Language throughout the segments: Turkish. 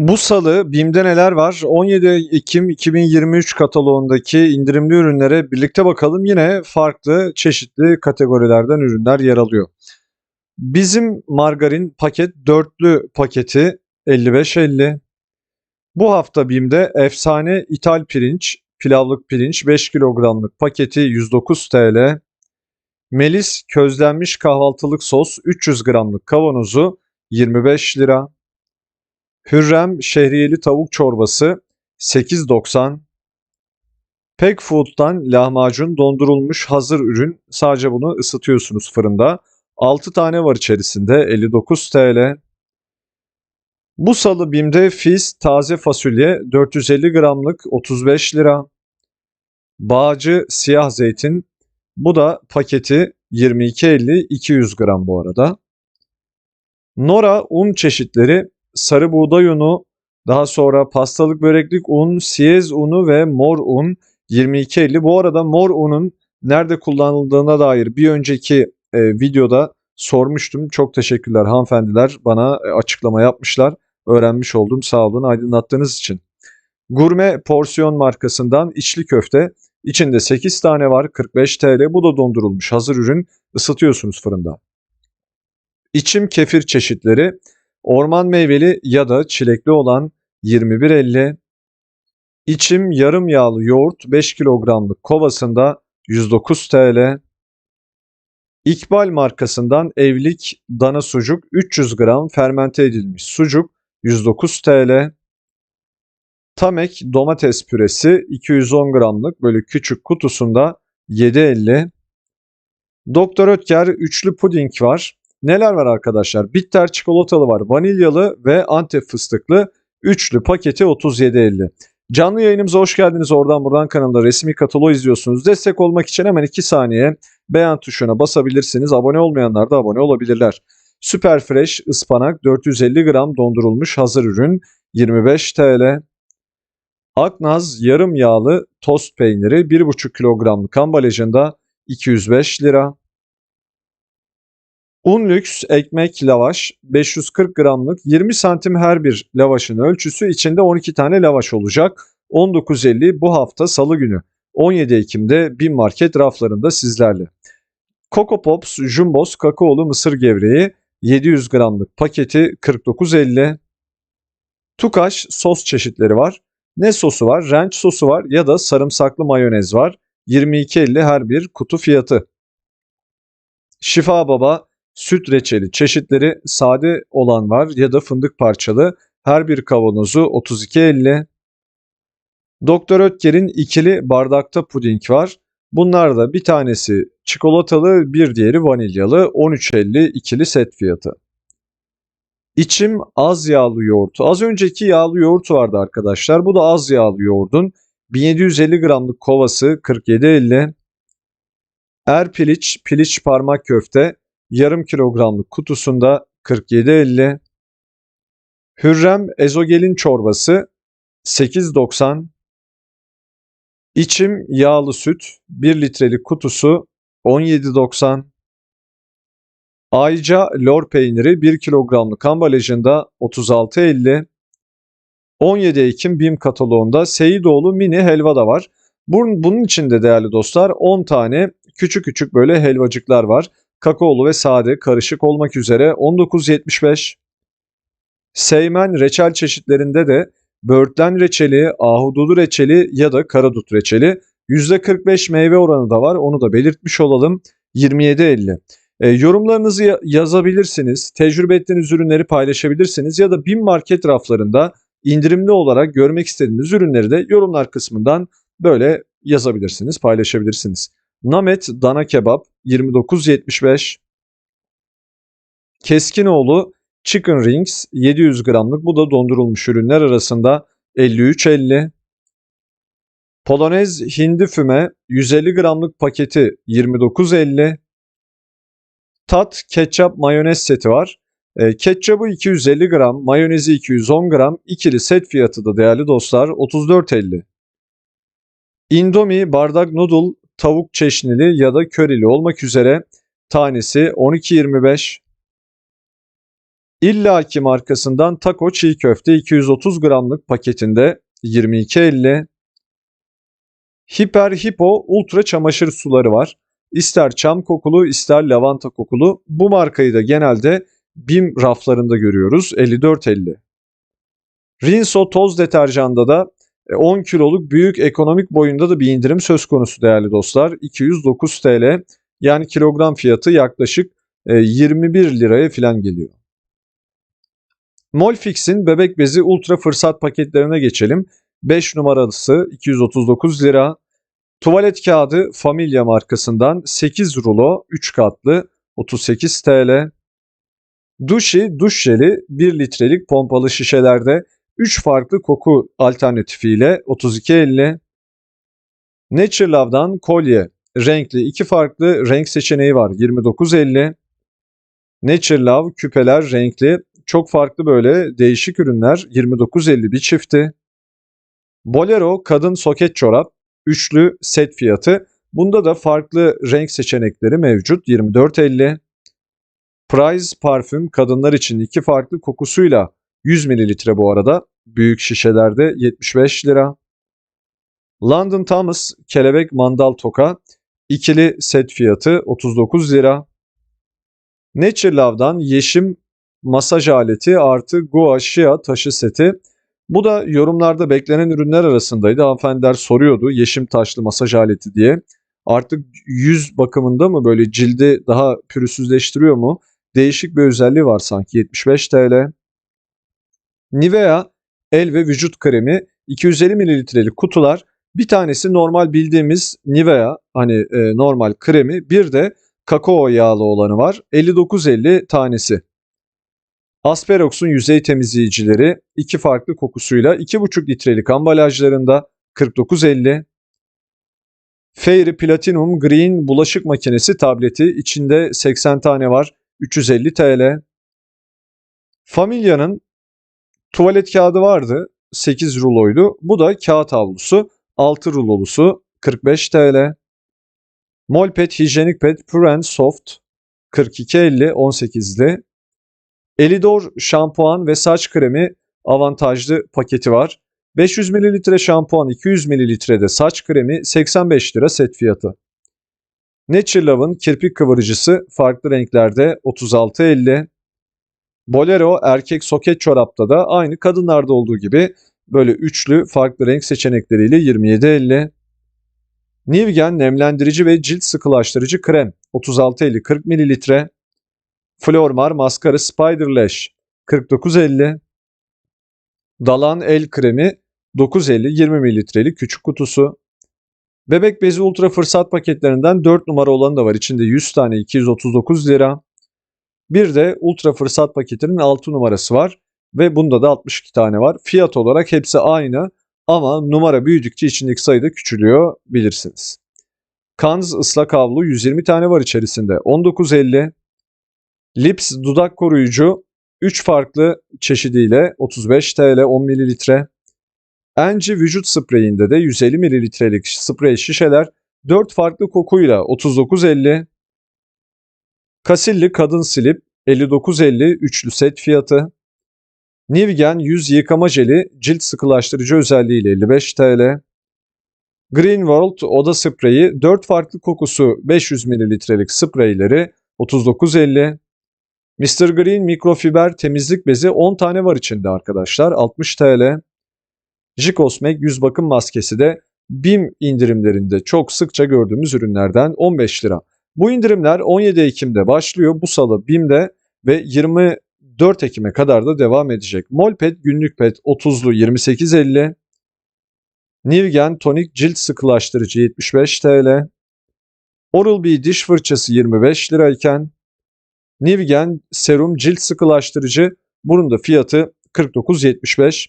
Bu salı BİM'de neler var? 17 Ekim 2023 kataloğundaki indirimli ürünlere birlikte bakalım. Yine farklı çeşitli kategorilerden ürünler yer alıyor. Bizim margarin paket dörtlü paketi 55.50. Bu hafta BİM'de efsane ithal pirinç, pilavlık pirinç 5 kilogramlık paketi 109 TL. Melis közlenmiş kahvaltılık sos 300 gramlık kavanozu 25 lira. Hürrem şehriyeli tavuk çorbası 8.90. Pek Food'dan lahmacun dondurulmuş hazır ürün. Sadece bunu ısıtıyorsunuz fırında. 6 tane var içerisinde 59 TL. Bu salı BİM'de Fizz taze fasulye 450 gramlık 35 lira. Bağcı siyah zeytin bu da paketi 22.50 200 gram bu arada. Nora un çeşitleri sarı buğday unu, daha sonra pastalık böreklik un, siyez unu ve mor un 22.50. Bu arada mor unun nerede kullanıldığına dair bir önceki e, videoda sormuştum. Çok teşekkürler hanımefendiler bana e, açıklama yapmışlar. Öğrenmiş oldum sağ olun aydınlattığınız için. Gurme porsiyon markasından içli köfte. İçinde 8 tane var 45 TL. Bu da dondurulmuş hazır ürün. Isıtıyorsunuz fırında. İçim kefir çeşitleri. Orman meyveli ya da çilekli olan 21.50. İçim yarım yağlı yoğurt 5 kilogramlık kovasında 109 TL. İkbal markasından evlik dana sucuk 300 gram fermente edilmiş sucuk 109 TL. Tamek domates püresi 210 gramlık böyle küçük kutusunda 7.50. Doktor Ötker üçlü puding var. Neler var arkadaşlar? Bitter çikolatalı var, vanilyalı ve antep fıstıklı üçlü paketi 37.50. Canlı yayınımıza hoş geldiniz. Oradan buradan kanalda resmi kataloğu izliyorsunuz. Destek olmak için hemen 2 saniye beğen tuşuna basabilirsiniz. Abone olmayanlar da abone olabilirler. Süper Fresh ıspanak 450 gram dondurulmuş hazır ürün 25 TL. Aknaz yarım yağlı tost peyniri 1,5 kilogramlık ambalajında 205 lira. Un lüks ekmek lavaş 540 gramlık 20 santim her bir lavaşın ölçüsü içinde 12 tane lavaş olacak. 19.50 bu hafta salı günü 17 Ekim'de bin market raflarında sizlerle. Coco Pops Jumbos kakaolu mısır gevreği 700 gramlık paketi 49.50. Tukaş sos çeşitleri var. Ne sosu var? Ranch sosu var ya da sarımsaklı mayonez var. 22.50 her bir kutu fiyatı. Şifa Baba süt reçeli çeşitleri sade olan var ya da fındık parçalı. Her bir kavanozu 32.50. Doktor Ötker'in ikili bardakta puding var. Bunlar da bir tanesi çikolatalı, bir diğeri vanilyalı. 13.50 ikili set fiyatı. İçim az yağlı yoğurt. Az önceki yağlı yoğurt vardı arkadaşlar. Bu da az yağlı yoğurdun 1750 gramlık kovası 47.50. Er piliç, piliç parmak köfte yarım kilogramlık kutusunda 47.50. Hürrem ezogelin çorbası 8.90. İçim yağlı süt 1 litrelik kutusu 17.90. Ayca lor peyniri 1 kilogramlık ambalajında 36.50. 17 Ekim BİM kataloğunda Seyidoğlu mini helva da var. Bunun içinde değerli dostlar 10 tane küçük küçük böyle helvacıklar var. Kakaolu ve sade karışık olmak üzere 19.75. Seymen reçel çeşitlerinde de böğürtlen reçeli, ahududu reçeli ya da karadut reçeli %45 meyve oranı da var. Onu da belirtmiş olalım. 27.50. E, yorumlarınızı ya- yazabilirsiniz. Tecrübe ettiğiniz ürünleri paylaşabilirsiniz ya da BİM market raflarında indirimli olarak görmek istediğiniz ürünleri de yorumlar kısmından böyle yazabilirsiniz, paylaşabilirsiniz. Namet dana kebap 29.75. Keskinoğlu chicken rings 700 gramlık bu da dondurulmuş ürünler arasında 53.50. Polonez hindi füme 150 gramlık paketi 29.50. Tat ketçap mayonez seti var. E, ketçabı 250 gram, mayonezi 210 gram, ikili set fiyatı da değerli dostlar 34.50. Indomie bardak noodle tavuk çeşnili ya da körili olmak üzere tanesi 12.25. İllaki markasından taco çiğ köfte 230 gramlık paketinde 22.50. Hiper Hippo ultra çamaşır suları var. İster çam kokulu ister lavanta kokulu. Bu markayı da genelde BİM raflarında görüyoruz 54.50. Rinso toz deterjanda da 10 kiloluk büyük ekonomik boyunda da bir indirim söz konusu değerli dostlar. 209 TL yani kilogram fiyatı yaklaşık e, 21 liraya falan geliyor. Molfix'in bebek bezi ultra fırsat paketlerine geçelim. 5 numaralısı 239 lira. Tuvalet kağıdı Familya markasından 8 rulo 3 katlı 38 TL. Duşi duş jeli 1 litrelik pompalı şişelerde 3 farklı koku alternatifiyle 32.50. Nature Love'dan kolye renkli 2 farklı renk seçeneği var 29.50. Nature Love küpeler renkli çok farklı böyle değişik ürünler 29.50 bir çifti. Bolero kadın soket çorap üçlü set fiyatı. Bunda da farklı renk seçenekleri mevcut 24.50. Prize parfüm kadınlar için iki farklı kokusuyla 100 mililitre bu arada. Büyük şişelerde 75 lira. London Thomas kelebek mandal toka ikili set fiyatı 39 lira. Nature Love'dan yeşim masaj aleti artı Goa Shea taşı seti. Bu da yorumlarda beklenen ürünler arasındaydı. Hanımefendiler soruyordu yeşim taşlı masaj aleti diye. Artık yüz bakımında mı böyle cildi daha pürüzsüzleştiriyor mu? Değişik bir özelliği var sanki 75 TL. Nivea el ve vücut kremi 250 mililitrelik kutular. Bir tanesi normal bildiğimiz Nivea hani e, normal kremi bir de kakao yağlı olanı var. 59.50 tanesi. Asperox'un yüzey temizleyicileri iki farklı kokusuyla 2,5 litrelik ambalajlarında 49.50. Fairy Platinum Green bulaşık makinesi tableti içinde 80 tane var 350 TL. Familya'nın tuvalet kağıdı vardı 8 ruloydu. Bu da kağıt havlusu 6 rulolusu 45 TL. Molpet hijyenik pet Pure Soft 42.50 18'li. Elidor şampuan ve saç kremi avantajlı paketi var. 500 ml şampuan 200 ml de saç kremi 85 lira set fiyatı. Nature Love'ın kirpik kıvırıcısı farklı renklerde 36.50. Bolero erkek soket çorapta da aynı kadınlarda olduğu gibi böyle üçlü farklı renk seçenekleriyle 27.50. Nivgen nemlendirici ve cilt sıkılaştırıcı krem 36.50 40 ml. Flormar maskara Spider Lash 49.50. Dalan el kremi 9.50 20 mililitrelik küçük kutusu. Bebek bezi ultra fırsat paketlerinden 4 numara olanı da var. İçinde 100 tane 239 lira. Bir de ultra fırsat paketinin 6 numarası var. Ve bunda da 62 tane var. Fiyat olarak hepsi aynı ama numara büyüdükçe içindeki sayı da küçülüyor bilirsiniz. Kanz ıslak havlu 120 tane var içerisinde 19.50. Lips dudak koruyucu 3 farklı çeşidiyle 35 TL 10 mililitre. Enci vücut spreyinde de 150 mililitrelik sprey şişeler 4 farklı kokuyla 39.50. Kasilli kadın silip 59.50 üçlü set fiyatı. Nivgen yüz yıkama jeli cilt sıkılaştırıcı özelliğiyle 55 TL. Green World oda spreyi 4 farklı kokusu 500 mililitrelik spreyleri 39.50. Mr. Green mikrofiber temizlik bezi 10 tane var içinde arkadaşlar 60 TL. Jikosmek yüz bakım maskesi de BİM indirimlerinde çok sıkça gördüğümüz ürünlerden 15 lira. Bu indirimler 17 Ekim'de başlıyor. Bu salı BİM'de ve 24 Ekim'e kadar da devam edecek. Molpet günlük pet 30'lu 28.50. Nivgen tonik cilt sıkılaştırıcı 75 TL. Oral-B diş fırçası 25 lirayken Nivgen serum cilt sıkılaştırıcı bunun da fiyatı 49.75.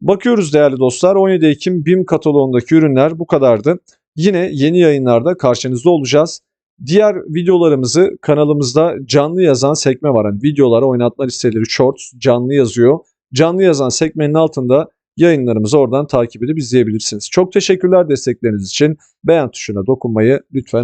Bakıyoruz değerli dostlar 17 Ekim BİM kataloğundaki ürünler bu kadardı. Yine yeni yayınlarda karşınızda olacağız. Diğer videolarımızı kanalımızda canlı yazan sekme var. Yani videolara oynatma listeleri shorts canlı yazıyor. Canlı yazan sekmenin altında yayınlarımızı oradan takip edip izleyebilirsiniz. Çok teşekkürler destekleriniz için. Beğen tuşuna dokunmayı lütfen